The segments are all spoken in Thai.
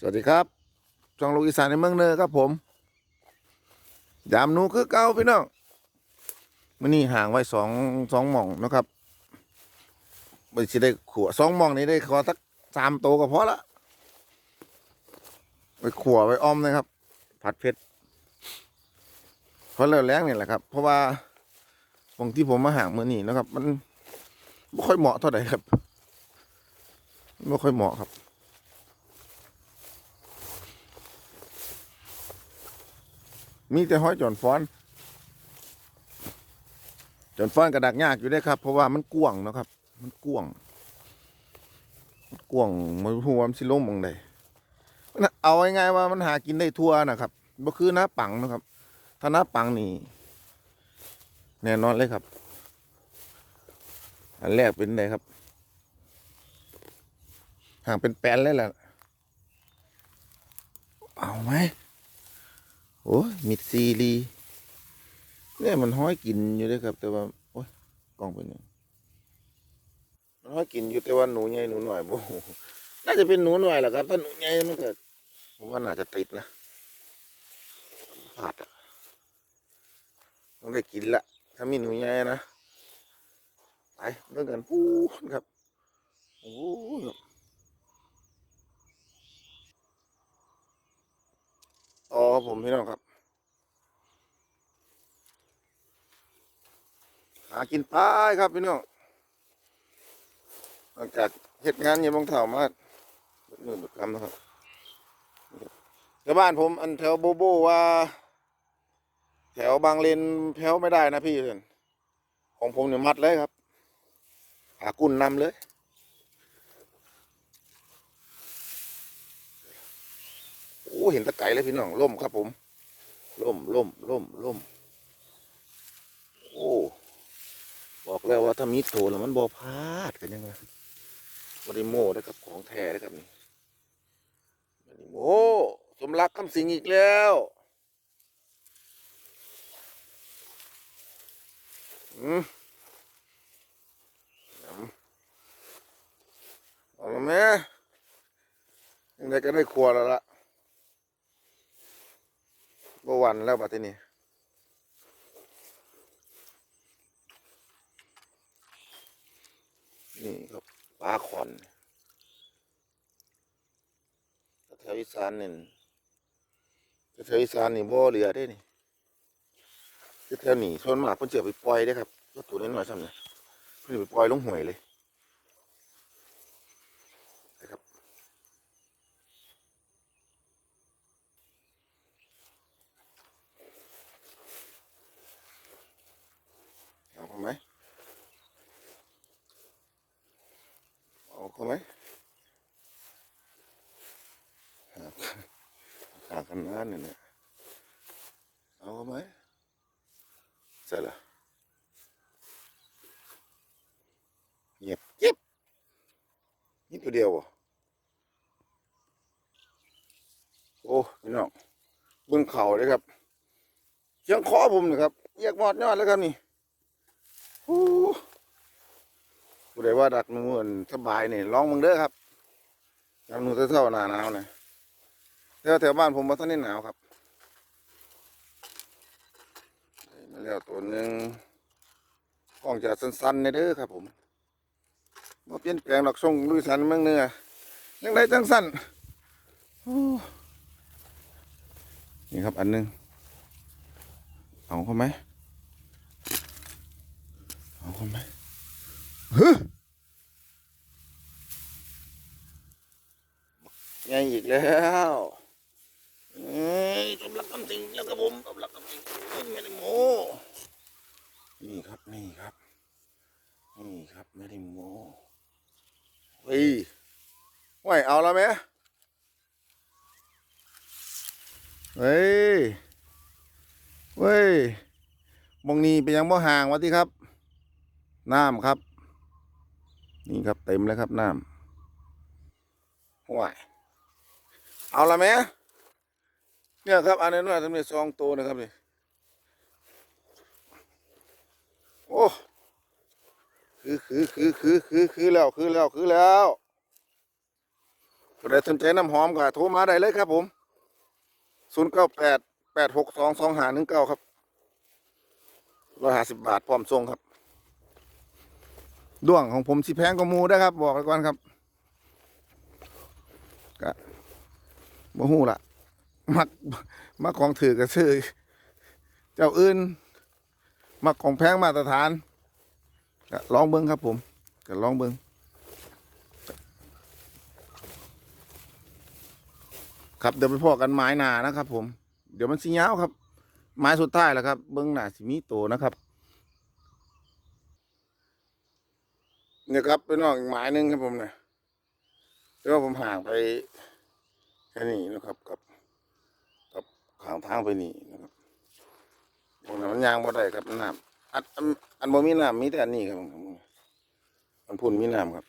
สวัสดีครับช่องลูกอีสานในเมืองเนอครับผมยามหนูคือเก่าพี่น้องมันนี่ห่างไว้สองสองหม่องนะครับไม่ใช่ได้ขัวสองหม่องนี้ได้ขอสักสามโตก็พอละไปขัวไปอ้อมนะครับ ผัดเผ็ดเพราะเริ่มแรงนี่แหละครับ เพราะว่าตรงที่ผมมาห่างมือนี่นะครับ มันไม่ค่อยเหมาะเท่าไหร่ครับไม่ค่อยเหมาะครับ มีแต่ห้อยจอนฟ้อน จอนฟ้อนกระดักยากอยู่ได้ครับ เพราะว่ามันกว้างนะครับ มันกว้างมันกว้างมันหัวมันสิล่มมองใดเอาง่ายๆว่ามันหากินได้ทั่วนะครับบ่คือน้าปังนะครับ ถ้าน้าปังนี่แน่นอนเลยครับ อันแรกเป็นไงครับ ห่างเป็นแปนเลยแหละเอาไหม โอ้ยมิดซีรีเนี่ยมันห้อยกินอยู่เลยครับ แต่ว่า โอ้ยกล้องเป็นยังมันห้อยกินอยู่แต่ว่าหนูใหญ่หนูหน่อยโอ้โหน่าจะเป็นหนูหน่อยแหละครับถ้าหนูใหญ่มันก็ผมว่าน่าจะติดนะพลาดอะต้องได้กินละถ้ามีหนูใหญ่นะไปเรื่องกันพูดครับโอ้โอ๋อผมพี่น้องครับ หากินปลาครับพี่น้องหลังจากเหตุงานเนี่ยบางเถ่ามาเบิดมือเบิดคำนะครับชาวบ้านผมอันแถวโบโบว่า แถวบางเลนแถวไม่ได้นะพี่เพื่อนของผมเนี่ยมัดเลยครับหากุ้นนำเลย อ้เห็นตะไก่เลยพี่น้องล่มครับผมล่มล่มล่มล่มโอ้บอกแล้วว่าถ้ามีโถแล้วมันบอพลาดกันยังไงบริโมได้กับของแท้ได้กับนี่บริโมสมรักคำสิงอีกแล้วอืมเอาละแม่ยังไงก็ได้ครัวแล้วล่ะ บหวันแล้วบัดทีนี้นี่ครับปลาขอนแถวอีสานนี่แถวอีสานนี่บ่เหลือได้นี่แถวนี้ส่วนมากเพิ่นจะเอไปปล่อยได้ครับก็ตัวน้อยๆซ้ำเนี่ยเพิ่นไปปล่อยลงห้วยเลยนะครับ เอาเขาไหม เอาไหมหาหากันนานเนี่ย เอาไหมเสร็จละเงียบเก็บนี่ตัวเดียวบ่โอ้พี่น้องเบื้องเขาเลยครับเชียงคอผมนะครับแยกมอดยอดแล้วครับนี่โอ้ ผู้ใดว่าดักหนูอันสบายนี่ลองมึงเด้อครับดักหนูเท่าๆหนาหนาวนี่ยแถวแถวบ้านผมว่าท่านนี่หนาวครับไมาแล้วตัวหนึ่งกล้องจะสั้นๆในเด้อครับ ผมมาเปลี่ยนแปลงหลักทรงลุยสันเมืองเนื้อยังได้จังสั้นนี่ครับอันหนึงเอาเข้าไหมเอาคนไหม ฮึไงอีกแล้วเอ้ยกำลังกำสิงแล้วกับผมกำลังกำสิงไม่ได้โมนี่ครับนี่ครับนี่ครับไม่ได้โมเฮ้ยไหวเอาแล้วไหมเฮ้ยเว้ยมองนี้ไปยังบ่ห่างวะที่ครับ น้ำครับ นี่ครับเต็มเลยครับน้ำห่วยเอาละไหมเนี่ยครับอันนี้น่าจะมีซองโตนะครับนี่โอ้คือคือคือคือคือคือแล้วคือแล้วคือแล้วใครสนใจน้ำหอมก็โทรมาได้เลยครับผมศูนย์เก้าแปดแปดหกสองสองหาหนึ่งเก้าครับร้อยห้าสิบบาทพร้อมส่งครับ ด้วงของผมสิแพงกว่ามูได้ครับ บอกไว้ก่อนครับก็บ่ฮู้ละมักมักของถือก็ซื้อเจ้าอื่น มักของแพงมาตรฐานก็ลองเบิ้งครับผมก็ลองเบิ้งครับเดี๋ยวไปพอกันไม้หนานะครับ ผม เดี๋ยวมันสิยาวครับ ไม้สุดท้ายแล้วครับ เบิ้งหนาสิมีโตนะครับ เนี่ยครับเป็นอกอีกไม้หนึงครับผมเนี่ยแต่ว่าผมห่างไปแค่นี้นะครับกับกับขางทางไปนี่นะครับตรงนั้นมันยางบ่ได้ครับน้ำอันอันอันบ่มีน้ำมีแต่อันนี้ครับผมอันพุ่นมีน้ำครับ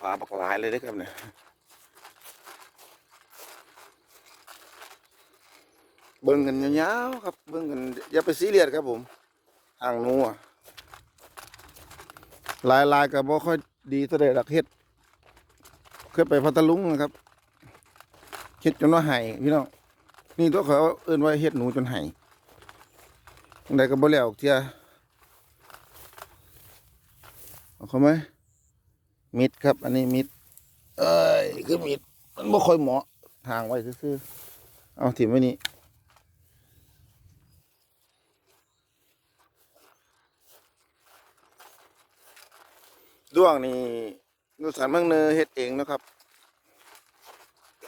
ปลาปักหลายเลยเด้อครับเนี่ยเบิ่งกันยาวๆครับเบิ่งกันอย่าไปซีเรียสครับผม ห่างนูอะลายลายก็บ่ค่อยดีเท่าใดดอกเฮ็ดเคยไปพัทลุงนะครับเฮ็ดจนว่าไห้พี่น้องนี่ตัวเขาเอิ้นว่าเฮ็ดหนูจนไห้จั่งใดก็บ่แล้วเทียเอาเข้าไหมมิดครับ อันนี้มิด เอ้ยคือมิดมันบ่ค่อยเหมาะทางไว้ซื่อๆเอาถิ่มไว้นี่ ด้วงนี่นุสานเมืองเนอเฮ็ดเองนะครับ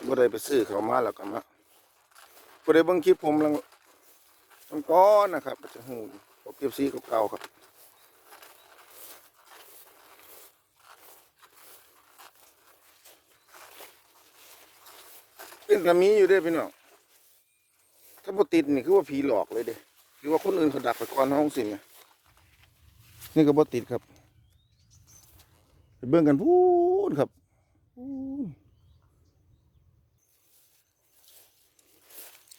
บ่ได้ไปซื้อเขามาแล้วก็มาผู้ใดเบิ่งคลิปผมลังลังก้อนนะครับก็จะหูปกเก็บซีเก่าๆครับเป็นกระมีอยู่ด้อพี่น้องถ้าบ่ติดนี่คือว่าผีหลอกเลยเด้หรือว่าคนอื่นเขาดักไปก่อนห้องสิเนี่ยนี่ก็บ่ติดครับ เบิ่งกันพูนครับพูน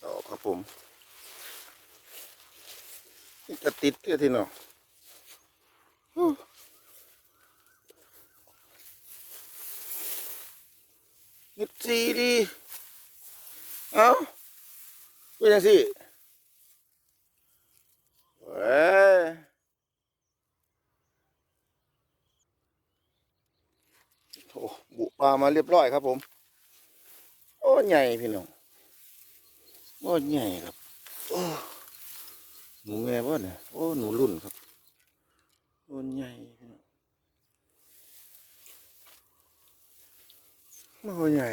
ต่อครับผมจะติดเพื่อที่เนาะโอ้นิดสีดีเอ้าเป็นยังสิเว้ย โอ้บุปลามาเรียบร้อยครับ ผม โอ้ใหญ่พี่น้องโอ้ใหญ่ครับโอ้หนูแม่บ่เนี่ยโอ้หนูรุ่นครับโอ้ใหญ่พี่น้องโอ้ใหญ่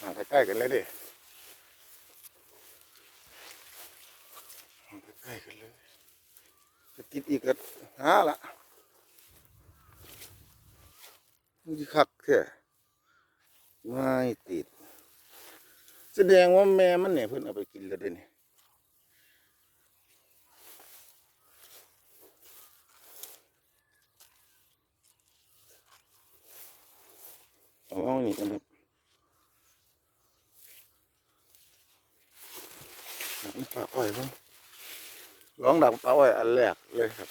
ใกล้ๆกันเลยดิมาใกล้ๆกันเลยจะติดอีกก็หาละมันสิคักแค่ไม่ติด แสดงว่าแม่มันเนี่ยเพิ่นเอาไปกินแล้วด้นี่เอาเอานี่กันครับดัก ปลาอ้องลองดักปลาไอ้อันแรกเลยครับ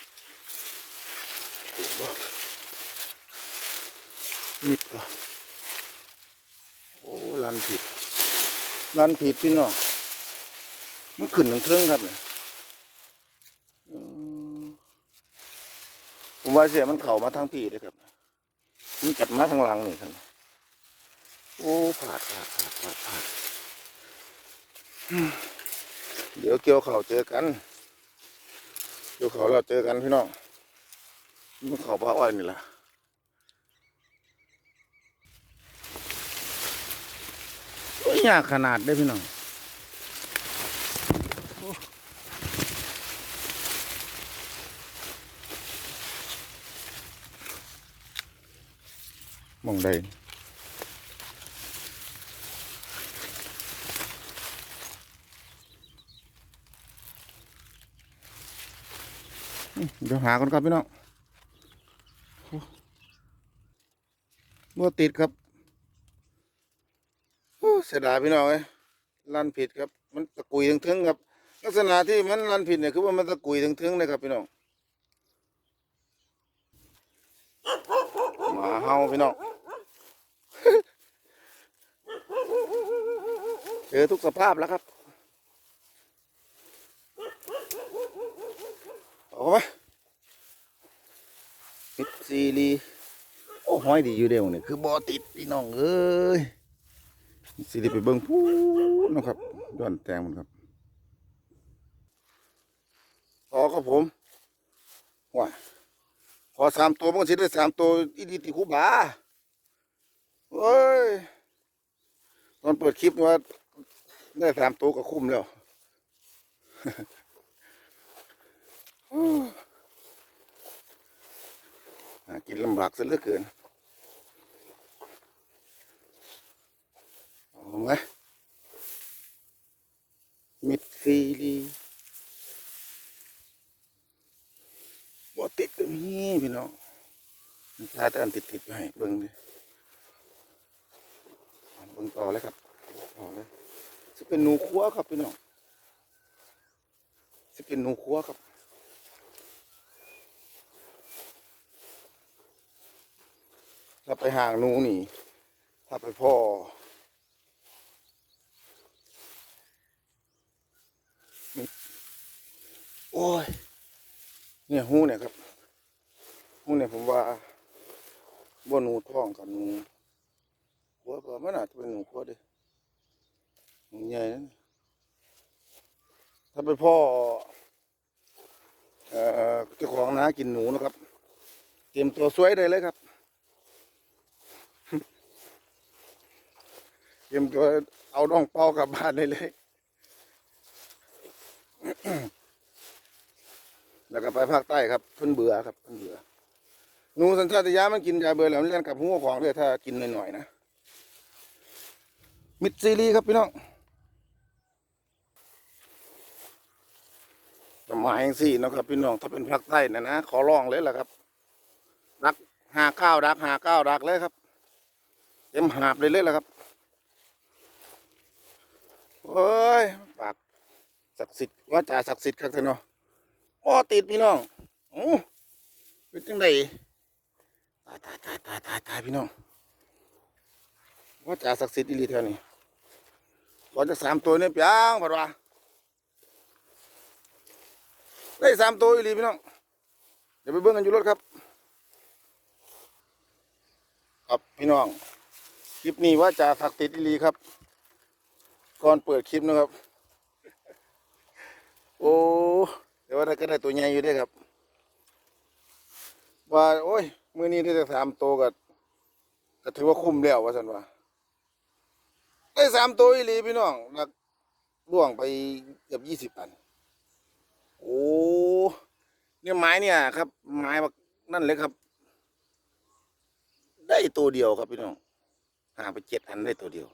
นี่ปลาโอ้ลันผิดรันผิดพี่น้องมันขึ้นถึงเครื่องครับเนี่ยผมว่าเสียมันเข่ามาทางพี่เลยครับมันกัดมาทางหลังนี่ครับโอ้ผาดผาดผาดผาดผาด เดี๋ยวเกี่ยวเข่าเจอกัน เกี่ยวเข่าเราเจอกันพี่น้องมันเข่าปลาอ้อยนี่แหละโอ้ยากขนาดได้พี่น้องมองได้ เดี๋ยวหากันครับพี่น้องโอ้บ่ติดครับเสียดายพี่น้องเอ้ลั่นผิดครับ มันตะกุยถึงๆครับ ลักษณะที่มันลั่นผิดเนี่ยคือว่ามันตะกุยถึงๆเลยครับพี่น้องหมาเฮาพี่น้องเจอทุกสภาพแล้วครับเอาไห มมิดซีรีโอ้ห้อยดีอยู่เดียวเนี่ยคือบอติดพี่น้องเอ้ยซีรีไปเบิ่งพูดนะครับย้อนแตงมันครับพอครับผมว้าพอสามตัวมันสิได้สามตัวอีดีติคูบาเฮ้ยตอนเปิดคลิปนี่ว่าได้สามตัวก็คุ้มแล้วหา กินลำบากซะเหลือเกินเอาไหมมิดซีรีบ่ติดก็มีพี่น้องนตาแต่อันติดๆไปเบิ่งดิเบิ่งต่อเลยครับต่อเลยจะเป็นหนูคั้วครับพี่น้องจะเป็นหนูคั้วครับ ถ้า ไปห่างนูนี่ ถ้าไปพ่อ โอ้ย เนี่ยหูเนี่ยครับหูเนี่ยผมว่าบ่หนูท้องกับหนูหัวก็มันอาจะเป็นหนูหัวเดิหนูใหญ่นั่นถ้าเป็นพ่อเอ่อเจ้าของนากินหนูนะครับ เตรียมตัวสวยได้เลยครับ เตรียมตัวเอาน้องเป้ากลับบ้านได้เลย แล้วก็ไปภาคใต้ครับเพิ่นเบื่อครับเพิ่นเบื่อหนูสัญชาตญาณมันกินยาเบื่อแล้วมันเล่นกับหัวของเลยถ้ากินหน่อยๆนะมิดซีรีครับพี่น้องสมัยสี่นะครับพี่น้องถ้าเป็นภาคใต้นะนะขอร้องเลยล่ะครับ รักหาเก้ารักหาเก้ารักเลยครับ เต็มหาบเลยเลยล่ะครับ โอ้ยปากศักดิ์สิทธิ์ว่าจ่าศักดิ์สิทธิ์ครับท่านเนาะอ้ติดพี่น้องโอ้เป็นจังไดตายตายตายตายตายตายพี่น้องว่าจ่าศักดิ์สิทธิ์อีหลีเท่านี้ขอจากสามตัวเนี่ยเปียงผัดว่าได้สามตัวอีหลีพี่น้องเดี๋ยวไปเบิ่งกันอยู่รถครับครับพี่น้องคลิปนี้ว่าจ่าศักดิ์สิทธิ์อีหลีครับ ก่อนเปิดคลิปนะครับ โอ้แต่ว่าได้ก็ได้ตัวใหญ่อยู่ด้วยครับ ว่า โอ้ย มือนี้ได้แต่สามตัวก็ก็ถือว่าคุ้มแล้วว่าสันว่าได้สามตัวอีหลีพี่น้องนักล่วงไปเกือบยี่สิบตัน โอ้เนี่ยไม้เนี่ยครับ ไม้แบบนั่นเลยครับ ได้ตัวเดียวครับพี่น้องหาไปเจ็ดอันได้ตัวเดียว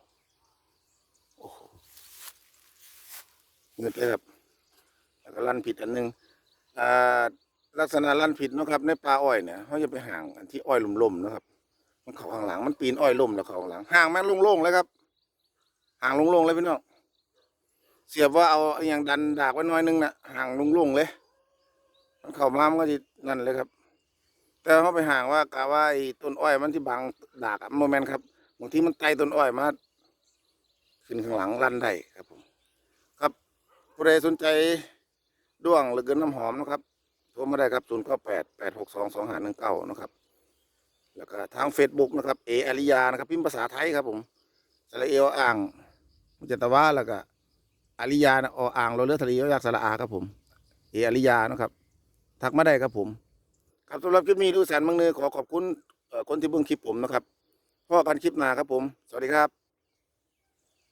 โอ้โห เงินเลยครับแล้วก็ลั่นผิดอันหนึงอ่าลักษณะลั่นผิดนะครับ ในปลาอ้อยเนี่ยเขาจะไปห่างอันที่อ้อยลุ่มๆนะครับ มันเข้าข้างหลังมันปีนอ้อยล่มแล้วเข้าข้างหลังห่างแม่งโล่งๆเลยครับ ห่างลงๆเลยพี่น้องเสียบว่าเอาอย่างดันดากไว้น้อยนึงนะห่างลงๆเลย มันเข้ามามันก็จะนั่นเลยครับ แต่เขาไปห่างว่ากะว่าไอ้ต้นอ้อยมันที่บังดากโมเมนต์ครับบางทีมันไต่ต้นอ้อยมาขึ้นข้างหลังลั่นได้ครับผม ผู้ใดสนใจด้วงหรือเกินน้ำหอมนะครับโทรมาได้ครับศูนย์เก้าแปดแปดหกสองสองห้าหนึ่งเก้านะครับ แล้วก็ทาง Facebook นะครับเออาริยานะครับพิมพ์ภาษาไทยครับผมสระเอวอ่างมุจตะวาแล้วก็อาริยานะออ่างเราเลือกทะเลยอยากสระอาครับผม เออาริยานะครับ ทักมาได้ครับผม ครับสำหรับคลิปนี้ดูแสนบางเนือขอขอบคุณคนที่เบิ่งคลิปผมนะครับพ่อกันคลิปหน้าครับผม สวัสดีครับ